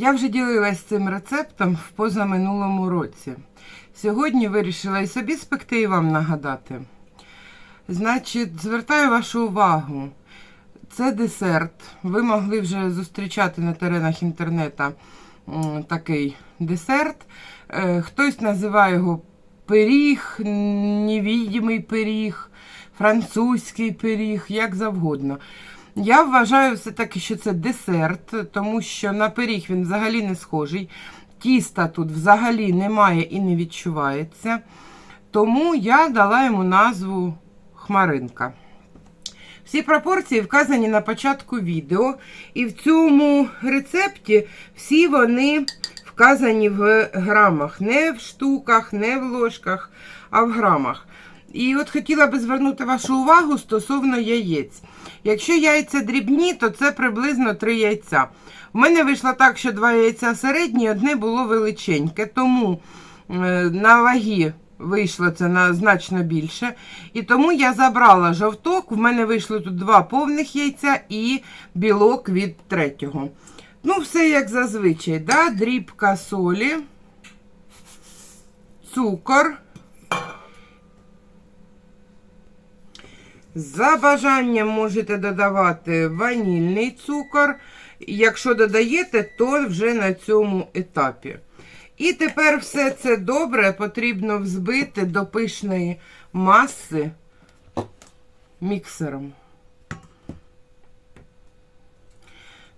Я вже ділилась цим рецептом в позаминулому році. Сьогодні вирішила і собі спекти, і вам нагадати. Значить, звертаю вашу увагу. Це десерт. Ви могли вже зустрічати на теренах інтернету такий десерт. Е, Хтось називає його пиріг, невідимий пиріг, французький пиріг, як завгодно. Я вважаю все-таки, що це десерт, тому що на пиріг він взагалі не схожий. Тіста тут взагалі немає і не відчувається. Тому я дала йому назву хмаринка. Всі пропорції вказані на початку відео, і в цьому рецепті всі вони вказані в грамах, не в штуках, не в ложках, а в грамах. І от хотіла би звернути вашу увагу стосовно яєць. Якщо яйця дрібні, то це приблизно 3 яйця. У мене вийшло так, що два яйця середні, одне було величеньке, тому е, на вагі вийшло це на значно більше. І тому я забрала жовток. В мене вийшло тут два повних яйця і білок від третього. Ну, все як зазвичай, да? дрібка солі, цукор. За бажанням можете додавати ванільний цукор. Якщо додаєте, то вже на цьому етапі. І тепер все це добре потрібно взбити до пишної маси міксером.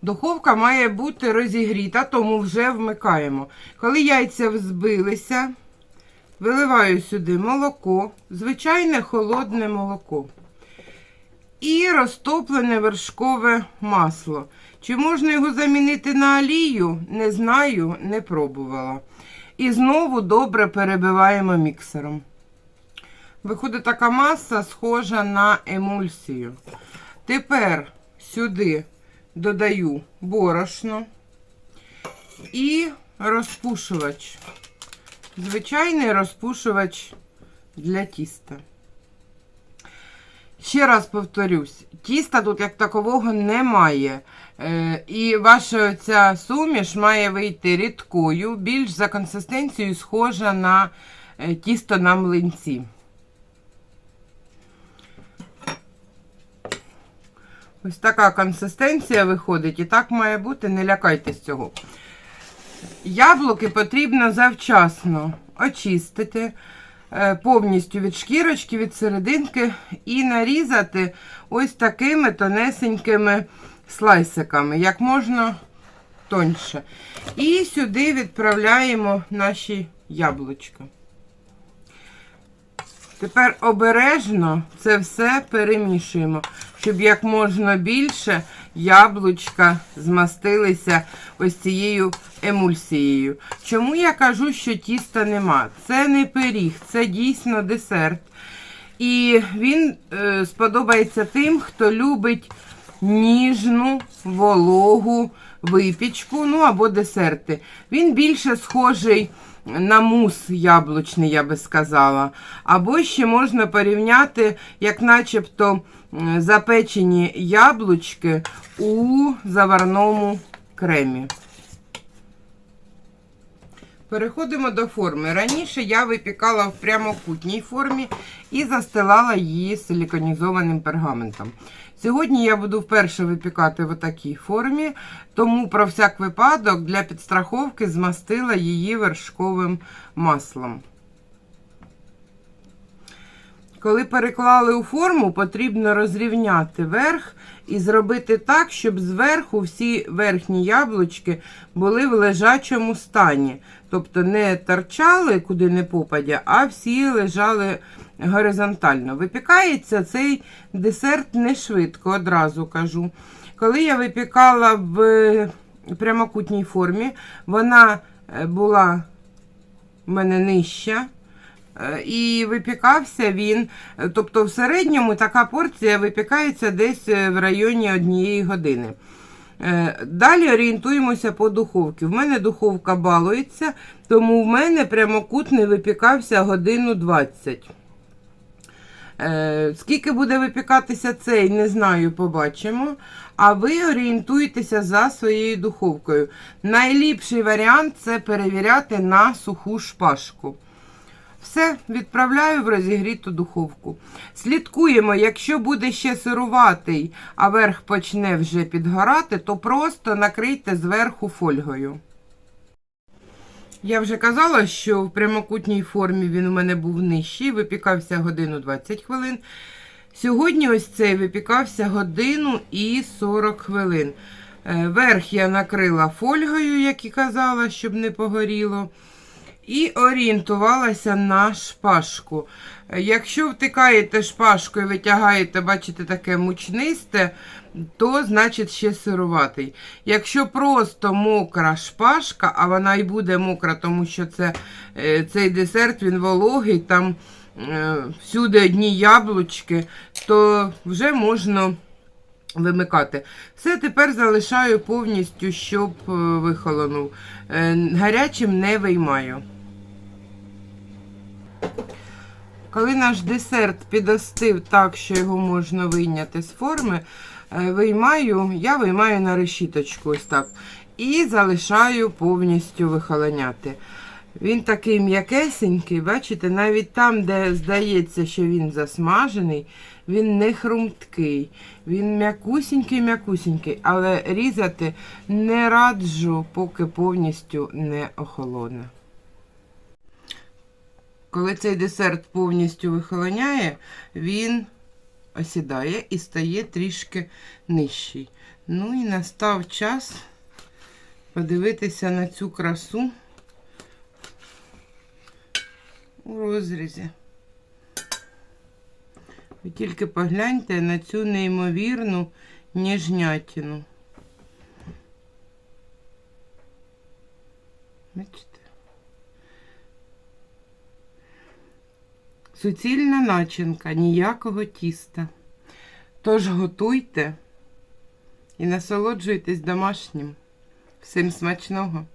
Духовка має бути розігріта, тому вже вмикаємо. Коли яйця взбилися, виливаю сюди молоко, звичайне холодне молоко. І розтоплене вершкове масло. Чи можна його замінити на олію? Не знаю, не пробувала. І знову добре перебиваємо міксером. Виходить така маса, схожа на емульсію. Тепер сюди додаю борошно і розпушувач. Звичайний розпушувач для тіста. Ще раз повторюсь, тіста тут як такового немає. Е, і ваша ця суміш має вийти рідкою, більш за консистенцією схожа на е, тісто на млинці. Ось така консистенція виходить, і так має бути, не лякайтесь цього. Яблуки потрібно завчасно очистити повністю від шкірочки, від серединки і нарізати ось такими тонесенькими слайсиками, як можна тоньше. І сюди відправляємо наші яблучка. Тепер обережно це все перемішуємо, щоб як можна більше яблучка змастилися ось цією емульсією. Чому я кажу, що тіста нема? Це не пиріг, це дійсно десерт. І він е, сподобається тим, хто любить ніжну, вологу випічку, ну або десерти. Він більше схожий на мус яблучний, я би сказала. Або ще можна порівняти, як начебто запечені яблучки у заварному кремі. Переходимо до форми. Раніше я випікала в прямокутній формі і застилала її силіконізованим пергаментом. Сьогодні я буду вперше випікати в такій формі, тому про всяк випадок для підстраховки змастила її вершковим маслом. Коли переклали у форму, потрібно розрівняти верх і зробити так, щоб зверху всі верхні яблучки були в лежачому стані. Тобто не торчали куди не попадя, а всі лежали горизонтально. Випікається цей десерт не швидко, одразу кажу. Коли я випікала в прямокутній формі, вона е, була в мене нижча. Е, І випікався він, е, тобто в середньому така порція випікається десь е, в районі однієї години. Далі орієнтуємося по духовці. В мене духовка балується, тому в мене прямокутний випікався годину 20. Е, скільки буде випікатися цей, не знаю, побачимо. А ви орієнтуєтеся за своєю духовкою. Найліпший варіант це перевіряти на суху шпажку. Все, відправляю в розігріту духовку. Слідкуємо, якщо буде ще сируватий, а верх почне вже підгорати, то просто накрийте зверху фольгою. Я вже казала, що в прямокутній формі він у мене був нижчий, випікався годину 20 хвилин. Сьогодні ось цей випікався годину і 40 хвилин. Е, Верх я накрила фольгою, як і казала, щоб не погоріло. І орієнтувалася на шпажку. Якщо втикаєте шпажку і витягаєте, бачите, таке мучнисте, то значить ще сируватий. Якщо просто мокра шпажка, а вона і буде мокра, тому що це, е, цей десерт він вологий, там е, всюди одні яблучки, то вже можна вимикати. Все тепер залишаю повністю, щоб е, вихолонув. Е, Гарячим не виймаю. Коли наш десерт підостив так, що його можна вийняти з форми, е, виймаю, я виймаю на решіточку ось так. І залишаю повністю вихолоняти. Він такий м'якесенький, бачите, навіть там, де здається, що він засмажений, він не хрумткий. Він м'якусінький-м'якусінький, але різати не раджу, поки повністю не охолоне. Коли цей десерт повністю вихолоняє, він осідає і стає трішки нижчий. Ну і настав час подивитися на цю красу у розрізі. Ви тільки погляньте на цю неймовірну ніжнятину. Бачите? Суцільна начинка, ніякого тіста. Тож готуйте і насолоджуйтесь домашнім. Всім смачного!